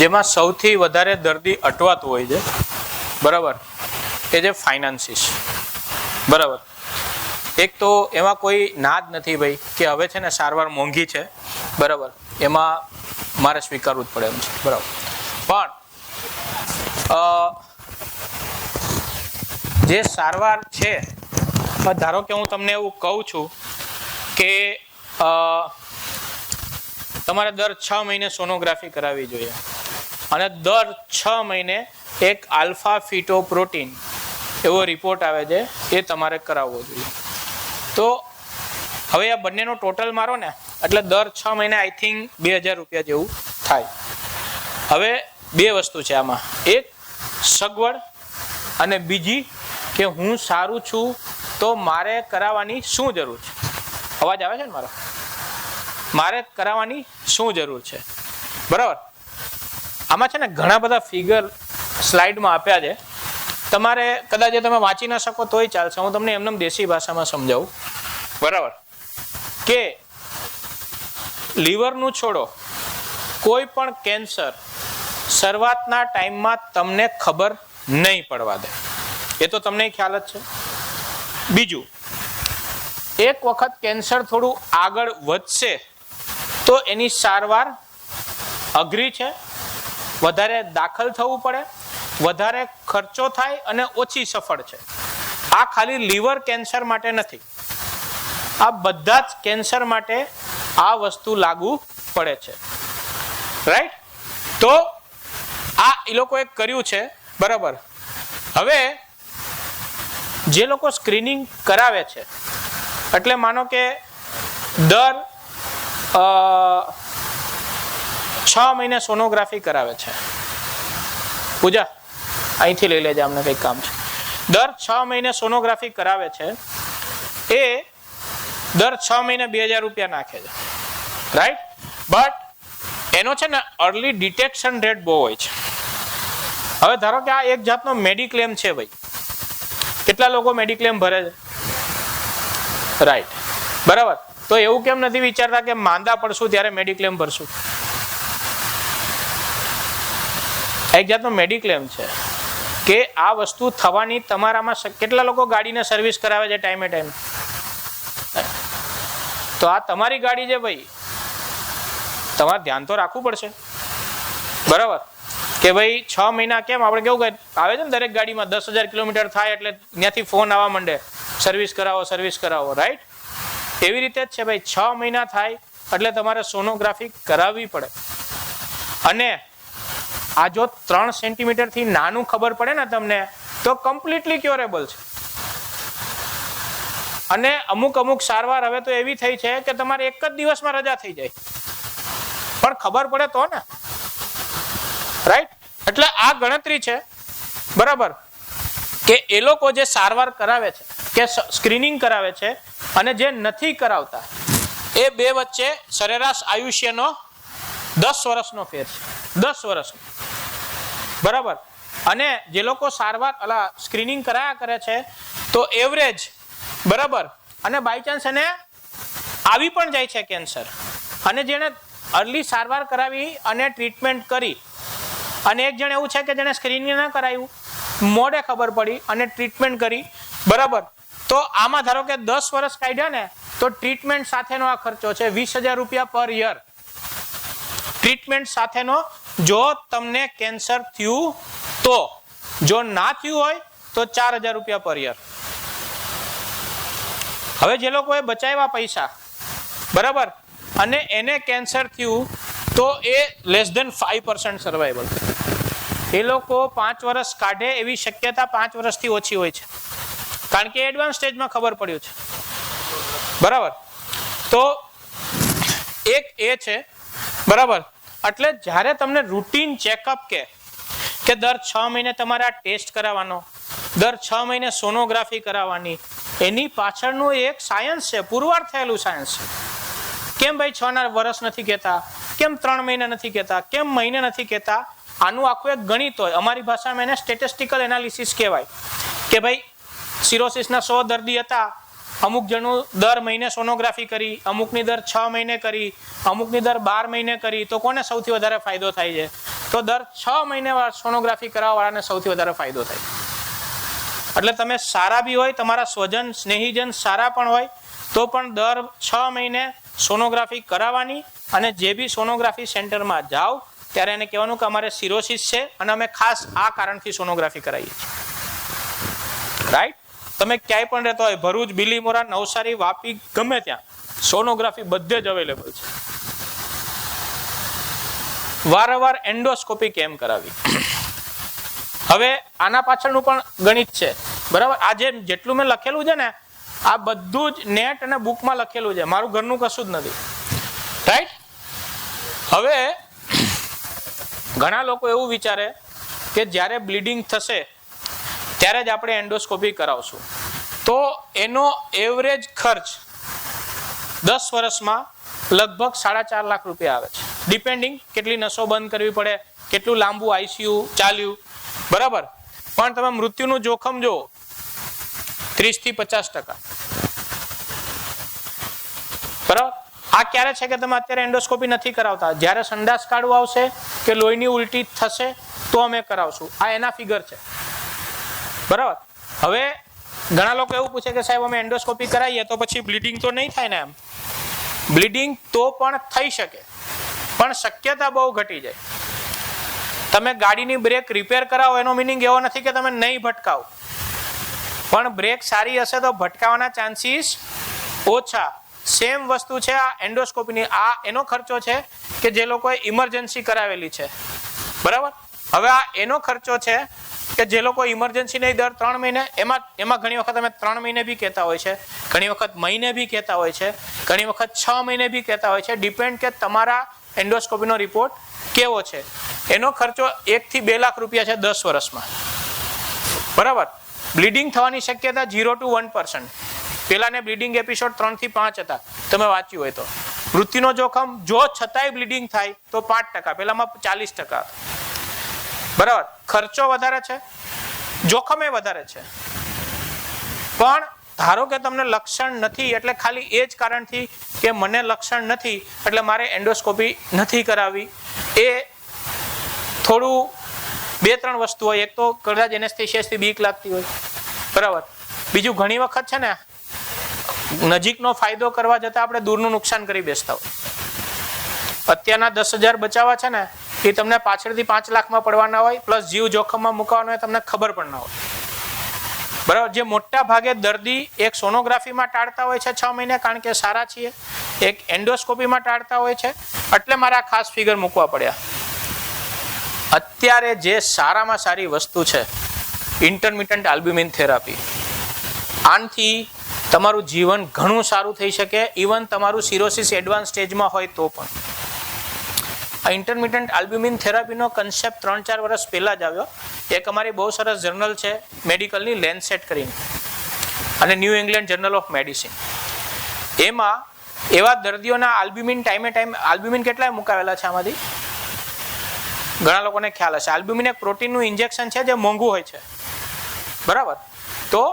જેમાં સૌથી વધારે દર્દી અટવાતું હોય છે. બરાબર? એ જે ફાઇનાન્સીસ બરાબર? એક તો એમાં કોઈ નાદ નથી ભાઈ, કે હવે છે ને સારવાર મોંઘી છે. બરાબર? એમાં મારે સ્વીકારવું જ પડે એમ છે. બરાબર? પણ જે સારવાર છે ધારો કે હું તમને એવું કહું છું કે તમારે દર છ મહિને સોનોગ્રાફી કરાવવી જોઈએ. અને દર છ મહિને એક આલ્ફા ફીટો પ્રોટીન એવો રિપોર્ટ આવે છે, એ તમારે કરાવવો જોઈએ. તો હવે આ બંનેનો ટોટલ મારો ને, એટલે દર છ મહિને આઈ થિંક બે હજાર રૂપિયા જેવું થાય. હવે બે વસ્તુ છે આમાં. એક, સગવડ, અને બીજી કે હું સારું છું તો મારે કરાવવાની શું જરૂર છે? અવાજ આવે છે ને મારો? મારે કરાવવાની શું જરૂર છે? બરાબર? આમાં છે ને ઘણા બધા ફિગર સ્લાઇડમાં આપ્યા છે. તમારે કદાચ તમે વાંચી ના શકો તોય ચાલશે. હું તમને એમને દેશી ભાષામાં સમજાવું. બરાબર? કે લીવરનું છોડો. કોઈ પણ કેન્સર શરૂઆતના ટાઈમમાં તમને ખબર નહીં પડવા દે. એ તો તમને ખ્યાલ જ છે. બીજું, એક વખત કેન્સર થોડું આગળ વધશે તો એની સારવાર અઘરી છે. વધારે દાખલ થવું પડે, વધારે ખર્ચો થાય અને ઓછી સફળ છે. આ ખાલી લીવર કેન્સર માટે નથી. આ બધા જ કેન્સર માટે આ વસ્તુ લાગુ પડે છે. રાઈટ તો આ એ લોકોએ કર્યું છે, બરાબર. હવે જે લોકો સ્ક્રીનિંગ કરાવે છે, એટલે માનો કે દર છ મહિને સોનોગ્રાફી કરાવે છે. પૂજા, અહીંથી લઈ લેજે અમને કંઈક કામ છે. દર છ મહિને સોનોગ્રાફી કરાવે છે, એ દર છ મહિને બે હજાર રૂપિયા નાખે છે. રાઈટ બટ એનો છે ને અર્લી ડિટેક્શન રેટ બહુ હોય છે. હવે ધારો કે આ એક જાતનો મેડિક્લેમ છે ભાઈ. કેટલા લોકો મેડિક્લેમ ભરે છે? રાઈટ બરાબર. તો એવું કેમ નથી વિચારતા કે માંદા પડશું ત્યારે મેડિક્લેમ ભરશું? એક જાતનો મેડિક્લેમ છે કે આ વસ્તુ થવાની તમારામાં કેટલા લોકો ગાડીને સર્વિસ કરાવે છે ટાઈમે ટાઈમ તો આ તમારી ગાડી છે ભાઈ. તમારે ધ્યાન તો રાખવું પડશે. બરાબર? કે ભાઈ છ મહિના કેમ? આપણે કેવું કહે આવે છે ને દરેક ગાડીમાં દસ હજાર કિલોમીટર થાય એટલે ત્યાંથી ફોન આવવા માંડે. સર્વિસ કરાવો સર્વિસ કરાવો રાઈટ એવી રીતે જ છે ભાઈ, છ મહિના થાય એટલે તમારે સોનોગ્રાફી કરાવવી પડે. અને આ જો ત્રણ સેન્ટીમીટરથી નાનું ખબર પડે ને તમને, તો કમ્પ્લીટલી ક્યોરેબલ છે. અને અમુક અમુક સારવાર હવે તો એવી થઈ છે કે તમારે એક જ દિવસમાં રજા થઈ જાય. પણ ખબર પડે તો ને. રાઈટ એટલે આ ગણતરી છે, બરાબર? કે એ લોકો જે સારવાર કરાવે છે, કે સ્ક્રીનિંગ કરાવે છે, અને જે નથી કરાવતા, એ બે વચ્ચે સરેરાશ આયુષ્યનો દસ વર્ષનો ફેર છે. દસ વર્ષનો. બરાબર? અને જે લોકો સારવાર, અલા સ્ક્રીનિંગ કરાયા કરે છે, તો એવરેજ બરાબર? અને બાય ચાન્સ એને આવી પણ જાય છે કેન્સર અને જેણે અર્લી સારવાર કરાવી અને ટ્રીટમેન્ટ કરી, અને એક જણ એવું છે કે જેણે સ્ક્રીનિંગ ન કરાવ્યું મોડે ખબર પડી અને ટ્રીટમેન્ટ કરી, બરાબર? તો આમાં ધારો કે દસ વર્ષ કાઢ્યા ને, તો ટ્રીટમેન્ટ સાથેનો આ ખર્ચો છે વીસ હજાર રૂપિયા પર યર ટ્રીટમેન્ટ સાથેનો જો તમને કેન્સર થયું તો, જો ના થયું હોય તો ચાર હજાર રૂપિયા પર યર હવે જે લોકોએ બચાવ્યા પૈસા, બરાબર? અને એને કેન્સર થયું તો એ less than five percent survival એ લોકો પાંચ વર્ષ કાઢે એવી શક્યતા પાંચ વર્ષથી ઓછી હોય છે. કારણ કે એડવાન્સ સ્ટેજમાં ખબર પડ્યું છે. બરાબર? તો એક એ છે, બરાબર? એટલે જ્યારે તમને રૂટીન ચેકઅપ કે કે દર છ મહિને તમારે આ ટેસ્ટ કરાવવાનો, દર છ મહિને સોનોગ્રાફી કરાવવાની, એની પાછળનું એક સાયન્સ છે, પુરવાર થયેલું સાયન્સ છે. કેમ ભાઈ છ ના વર્ષ નથી કહેતા? કેમ ત્રણ મહિના નથી કહેતા? કેમ મહિને નથી કહેતા? આનું આખું એક ગણિત હોય. અમારી ભાષામાં એને સ્ટેટિસ્ટિકલ એનાલિસિસ કહેવાય. કે ભાઈ સિરોસિસના સો દર્દી હતા અમુક જણો દર મહિને સોનોગ્રાફી કરી, અમુકની દર છ મહિને કરી, અમુકની દર બાર મહિને કરી, તો કોને સૌથી વધારે ફાયદો થાય છે? તો દર છ મહિને સોનોગ્રાફી કરાવવાવાળાને સૌથી વધારે ફાયદો થાય એટલે તમે સારા બી હોય, તમારા સ્વજન, સ્નેહીજન સારા પણ હોય, તો પણ દર છ મહિને સોનોગ્રાફી કરાવવાની અને જે બી સોનોગ્રાફી સેન્ટરમાં જાઓ, ત્યારે એને કહેવાનું કે અમારે સિરોસિસ છે અને અમે ખાસ આ કારણથી સોનોગ્રાફી કરાવીએ છીએ. રાઈટ તમે ક્યાંય પણ રહેતા હોય, ભરૂચ બિલીમોરા નવસારી, વાપી, ગમે ત્યાં, સોનોગ્રાફી બધે જ અવેલેબલ છે. વારંવાર એન્ડોસ્કોપી કેમ કરાવી? હવે આના પાછળનું પણ ગણિત છે. બરાબર? આ જે જેટલું મેં લખેલું છે ને, આ બધું જ નેટ અને બુકમાં લખેલું છે. મારું ઘરનું કશું જ નથી. રાઈટ હવે ઘણા લોકો એવું વિચારે કે જ્યારે બ્લીડિંગ થશે ત્યારે જ આપણે એન્ડોસ્કોપી કરાવશું. તો એનો એવરેજ ખર્ચ દસ વર્ષમાં લગભગ સાડા ચાર લાખ રૂપિયા આવે છે. ડિપેન્ડિંગ કેટલી નસો બંધ કરવી પડે, કેટલું લાંબુ આઈસીયુ ચાલ્યું. બરાબર? પણ તમે મૃત્યુનું જોખમ જો ત્રીસથી પચાસ ટકા. બરાબર? આ ક્યારે છે કે તમે અત્યારે એન્ડોસ્કોપી નથી કરાવતા? જ્યારે સંડાસ કાઢવું આવશે કે લોહીની ઉલટી થશે, તો અમે કરાવશું. આ એના ફિગર છે. બરાબર? હવે ઘણા લોકો એવું પૂછે કે સાહેબ, અમે એન્ડોસ્કોપી કરાવીએ તો પછી બ્લીડિંગ તો નહીં થાય ને એમ. બ્લીડિંગ તો પણ થઈ શકે, પણ શક્યતા બહુ ઘટી જાય. તમે ગાડીની બ્રેક રિપેર કરાવો, એનો મિનિંગ એવો નથી કે તમે નહીં ભટકાવો. પણ બ્રેક સારી હશે તો ભટકાવાના ચાન્સીસ ઓછા. સેમ વસ્તુ છે આ એન્ડોસ્કોપીની, આ એનો ખર્ચો છે કે જે લોકોએ ઇમરજન્સી કરાવેલી છે. બરાબર? હવે આ એનો ખર્ચો છે કે જે લોકો ઇમરજન્સી નહીં દર ત્રણ મહિને, એમાં એમાં ઘણી વખત અમે ત્રણ મહિને બી કહેતા હોય છે, ઘણી વખત મહિને બી કહેતા હોય છે, ઘણી વખત છ મહિને બી કહેતા હોય છે. ડિપેન્ડ કે તમારા એન્ડોસ્કોપીનો રિપોર્ટ કેવો છે? એનો ખર્ચો એકથી બે લાખ રૂપિયા છે દસ વર્ષમાં. બરાબર? બ્લીડિંગ થવાની શક્યતા ઝીરો ટુ વન પર્સન્ટ પહેલાંને બ્લીડિંગ એપિસોડ ત્રણથી પાંચ હતા. તમે વાંચ્યું હોય તો. મૃત્યુનો જોખમ, જો છતાંય બ્લીડિંગ થાય, તો પાંચ ટકા. પહેલામાં ચાલીસ ટકા. બરાબર. ખર્ચો વધારે છે, જોખમે વધારે છે. પણ ધારો કે તમને લક્ષણ નથી, એટલે ખાલી એ જ કારણથી કે મને લક્ષણ નથી, એટલે મારે એન્ડોસ્કોપી નથી કરાવી એ થોડું બે ત્રણ વસ્તુ હોય. એક તો કદાચ એનેસ્થેશિયાથી બીક લાગતી હોય. બરાબર. બીજું ઘણી વખત છે ને, નજીકનો ફાયદો કરવા જતાં આપણે દૂરનું નુકસાન કરી બેસતા હોય. અત્યારના દસ હજાર બચાવવા છે ને એ તમને પાછળથી પાંચ લાખમાં પડવાના હોય, પ્લસ જીવ જોખમમાં મૂકવાનો હોય, તમને ખબર પણ ના હોય. બરાબર? જે મોટા ભાગે દર્દી એક સોનોગ્રાફીમાં ટાળતા હોય છે છ મહિને, કારણ કે સારા છીએ. એક એન્ડોસ્કોપીમાં ટાળતા હોય છે. એટલે મારા ખાસ ફિગર મૂકવા પડ્યા. અત્યારે જે સારામાં સારી વસ્તુ છે ઇન્ટરમિટન્ટ આલ્બ્યુમિન થેરાપી આનથી તમારું જીવન ઘણું સારું થઈ શકે. ઇવન તમારું સિરોસિસ એડવાન્સ સ્ટેજમાં હોય તો પણ. આ ઇન્ટરમિડિયન્ટ આલ્બ્યુમિન થેરાપીનો કન્સેપ્ટ ત્રણ ચાર વર્ષ પહેલાં જ આવ્યો. એક અમારી બહુ સરસ જર્નલ છે મેડિકલની લેન્સેટ કરીને. અને New England journal of medicine એમાં એવા દર્દીઓના આલ્બ્યુમિન ટાઈમે ટાઈમ આલ્બ્યુમિન કેટલાય મુકાવેલા છે આમાંથી? ઘણા લોકોને ખ્યાલ હશે. આલ્બ્યુમિન એક પ્રોટીનનું ઇન્જેક્શન છે જે મોંઘું હોય છે. બરાબર? તો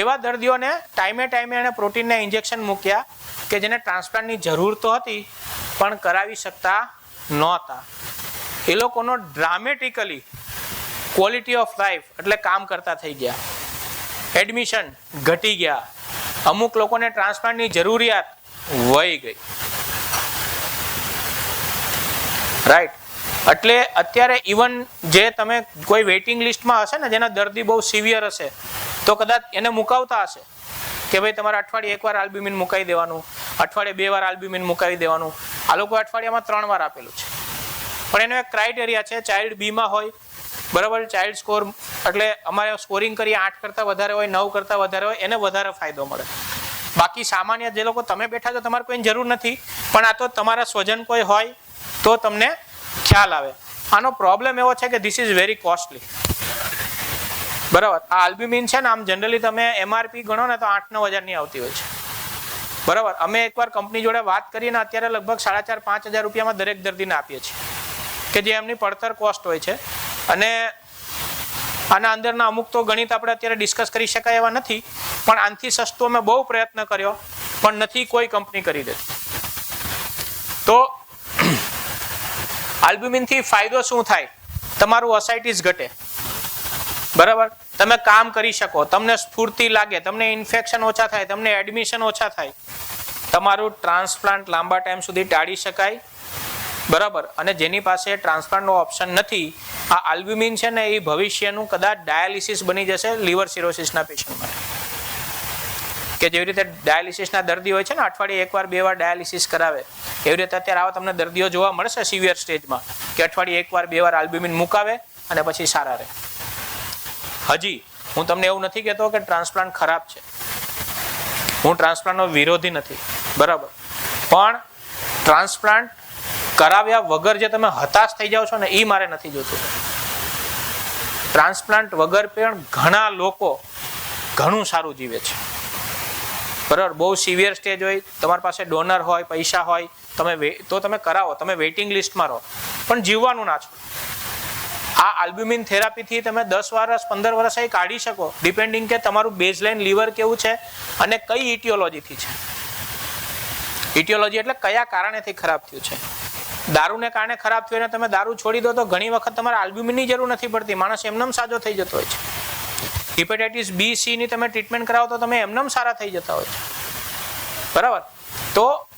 એવા દર્દીઓને ટાઈમે ટાઈમે એને પ્રોટીનના ઇન્જેક્શન મૂક્યા કે જેને ટ્રાન્સપ્લાન્ટની જરૂર તો હતી, પણ કરાવી શકતા નહોતા. એ લોકોનો ડ્રામેટિકલી ક્વોલિટી ઓફ લાઈફ એટલે કામ કરતા થઈ ગયા. એડમિશન ઘટી ગયા. અમુક લોકોને ટ્રાન્સપ્લાન્ટની જરૂરિયાત વહી ગઈ. રાઈટ એટલે અત્યારે ઇવન જે તમે કોઈ વેઇટિંગ લિસ્ટમાં હશે ને, જેના દર્દી બહુ સિવિયર હશે, તો કદાચ એને મુકાવતા હશે. કે ભાઈ તમારે અઠવાડિયે એકવાર આલ્બ્યુમિન મુકાવી દેવાનું, અઠવાડિયે બે વાર આલ્બ્યુમિન મુકાવી દેવાનું. આ લોકો અઠવાડિયામાં ત્રણ વાર આપેલું છે. પણ એનો એક ક્રાઇટેરિયા છે ચાઇલ્ડ બીમાં હોય, બરાબર? ચાઇલ્ડ સ્કોર એટલે અમારે સ્કોરિંગ કરીએ આઠ કરતાં વધારે હોય, નવ કરતાં વધારે હોય, એને વધારે ફાયદો મળે. બાકી સામાન્ય જે લોકો તમે બેઠા છો, તમારે કોઈની જરૂર નથી, પણ આ તો તમારા સ્વજન કોઈ હોય, તો તમને ખ્યાલ આવે. આનો પ્રોબ્લેમ એવો છે કે ધીસ ઇઝ વેરી કોસ્ટલી બરાબર? આ આલ્બ્યુમિન છે ને, આમ જનરલી તમે એમઆરપી ગણો ને, તો આઠ નવ હજારની આવતી હોય છે. બરાબર. અમે એકવાર કંપની જોડે વાત કરીને અત્યારે લગભગ સાડા ચાર, પાંચ હજાર રૂપિયામાં દરેક દર્દીને આપીએ છીએ. કે જે એમની પડતર કોસ્ટ હોય છે. અને આના અંદરના અમુક તો ગણિત આપણે અત્યારે ડિસ્કસ કરી શકાય એવા નથી, પણ આનથી સસ્તો અમે બહુ પ્રયત્ન કર્યો, પણ નથી કોઈ કંપની કરી દેતી. તો આલ્બ્યુમિનથી ફાયદો શું થાય? તમારું અસાઇટીસ ઘટે. બરાબર? તમે કામ કરી શકો, તમને સ્ફૂર્તિ લાગે, તમને ઇન્ફેક્શન ઓછા થાય, તમને એડમિશન ઓછા થાય, તમારું ટ્રાન્સપ્લાન્ટ લાંબા ટાઈમ સુધી ટાળી શકાય, બરાબર? અને જેની પાસે ટ્રાન્સપ્લાન્ટનો ઓપ્શન નથી, આ આલ્બ્યુમિન છે ને એ ભવિષ્યનું કદાચ ડાયાલિસિસ બની જશે લીવર સિરોસિસના પેશન્ટ માટે. કે જેવી રીતે ડાયાલિસિસના દર્દી હોય છે ને, અઠવાડિયે એકવાર બે વાર ડાયાલિસિસ કરાવે, એવી રીતે અત્યારે આવા તમને દર્દીઓ જોવા મળશે સિવિયર સ્ટેજમાં, કે અઠવાડિયે એકવાર બે વાર આલ્બ્યુમિન મુકાવે અને પછી સારા રહે. હજી, હું તમને એવું નથી કહેતો કે ટ્રાન્સપ્લાન્ટ ખરાબ છે. હું ટ્રાન્સપ્લાન્ટનો વિરોધી નથી, બરાબર. પણ ટ્રાન્સપ્લાન્ટ કરાવ્યા વગર જે તમે હતાશ થઈ જાઓ છો ને એ મારે નથી જોતું. ટ્રાન્સપ્લાન્ટ વગર પણ ઘણા લોકો ઘણું સારું જીવે છે. બરાબર, બહુ સિવિયર સ્ટેજ હોય, તમારી પાસે ડોનર હોય, પૈસા હોય, તમે તો તમે કરાવો, તમે વેઇટિંગ લિસ્ટમાં રહો. પણ જીવવાનું ના છો આ આલ્બ્યુમિન થેરાપીથી તમે દસ વર્ષ, પંદર વર્ષ એ કાઢી શકો. ડિપેન્ડિંગ કે તમારું બેઝલાઇન લીવર કેવું છે અને કઈ ઇટિયોલોજીથી છે. ઇટિયોલોજી એટલે કયા કારણેથી ખરાબ થયું છે. દારૂને કારણે ખરાબ થયું અને તમે દારૂ છોડી દો તો ઘણી વખત તમારે આલ્બ્યુમિનની જરૂર નથી પડતી. માણસ એમનેમ સાજો થઈ જતો હોય છે. હિપેટાઇટિસ બી સીની તમે ટ્રીટમેન્ટ કરાવો તો તમે એમનેમ સારા થઈ જતા હોય છે. બરાબર? તો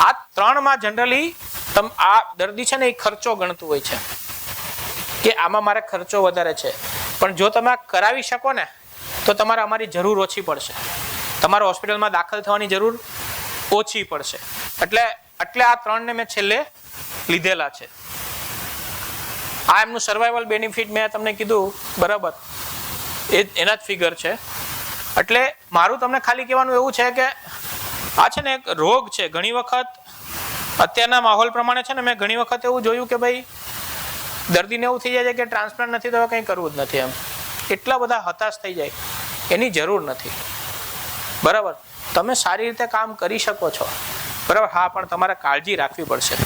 આ ત્રણમાં જનરલી તમ આ દર્દી છે ને એ ખર્ચો ગણતું હોય છે. કે આમાં મારે ખર્ચો વધારે છે. પણ જો તમે કરાવી શકો ને, તો તમારે અમારી જરૂર ઓછી પડશે. તમારે હોસ્પિટલમાં દાખલ થવાની જરૂર ઓછી પડશે. એટલે એટલે આ ત્રણને મેં છેલ્લે લીધેલા છે. આ એમનું સર્વાઈવલ બેનિફિટ મેં તમને કીધું, બરાબર. એ, એના જ ફિગર છે. એટલે મારું તમને ખાલી કહેવાનું એવું છે કે, આ છે ને એક રોગ છે. ઘણી વખત અત્યારના માહોલ પ્રમાણે છે ને, મેં ઘણી વખત એવું જોયું કે ભાઈ દર્દીને એવું થઈ જાય છે કે ટ્રાન્સપ્લાન્ટ નથી, તો કંઈ કરવું જ નથી એમ. એટલા બધા હતાશ થઈ જાય. એની જરૂર નથી. બરાબર? તમે સારી રીતે કામ કરી શકો છો. બરાબર? હા, પણ તમારે કાળજી રાખવી પડશે.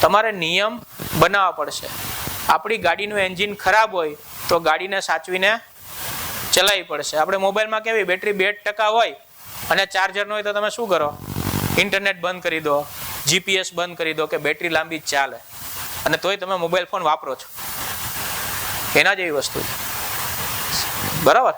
તમારે નિયમ બનાવવા પડશે. આપણી ગાડીનું એન્જિન ખરાબ હોય, તો ગાડીને સાચવીને ચલાવવી પડશે. આપણે મોબાઈલમાં કેવી, બેટરી બે ટકા હોય અને ચાર્જર હોય તો તમે શું કરો? ઇન્ટરનેટ બંધ કરી દો જીપીએસ બંધ કરી દો કે બેટરી લાંબી ચાલે. અને તોય તમે મોબાઈલ ફોન વાપરો છો. એના જેવી વસ્તુ બરાબર?